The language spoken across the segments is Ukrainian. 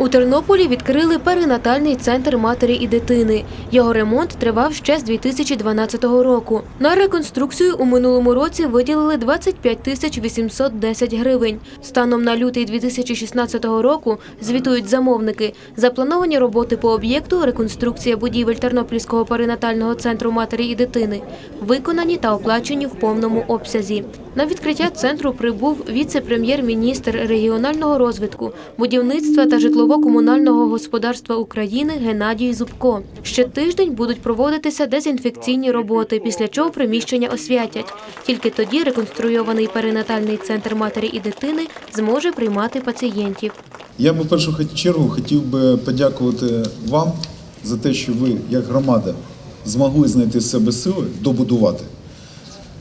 У Тернополі відкрили перинатальний центр матері і дитини. Його ремонт тривав ще з 2012 року. На реконструкцію у минулому році виділили 25 тисяч 810 гривень. Станом на лютий 2016 року звітують замовники. Заплановані роботи по об'єкту реконструкція будівель Тернопільського перинатального центру матері і дитини виконані та оплачені в повному обсязі. На відкриття центру прибув віце-прем'єр-міністр регіонального розвитку, будівництва та житлово-комунального господарства України Геннадій Зубко. Ще тиждень будуть проводитися дезінфекційні роботи, після чого приміщення освятять. Тільки тоді реконструйований перинатальний центр матері і дитини зможе приймати пацієнтів. Я би в першу чергу хотів би подякувати вам за те, що ви, як громада, змогли знайти з себе сили добудувати.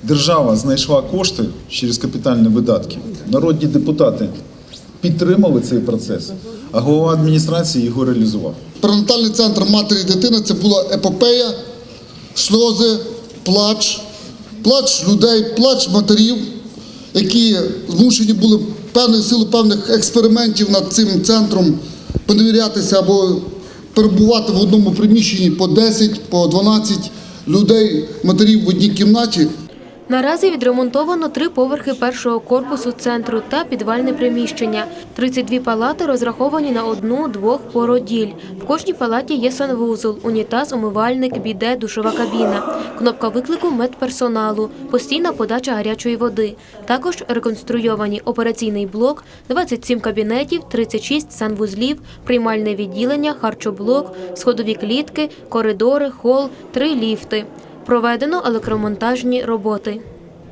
Держава знайшла кошти через капітальні видатки. Народні депутати підтримали цей процес, а голова адміністрації його реалізував. Перинатальний центр матері і дитини це була епопея, сльози, плач, плач людей, плач матерів, які змушені були певною силою певних експериментів над цим центром поневірятися або перебувати в одному приміщенні по 10, по 12 людей, матерів в одній кімнаті. Наразі відремонтовано три поверхи першого корпусу центру та підвальне приміщення. 32 палати розраховані на одну-двох породіль. В кожній палаті є санвузол, унітаз, умивальник, біде, душова кабіна, кнопка виклику медперсоналу, постійна подача гарячої води. Також реконструйовані операційний блок, 27 кабінетів, 36 санвузлів, приймальне відділення, харчоблок, сходові клітки, коридори, хол, три ліфти. Проведено електромонтажні роботи.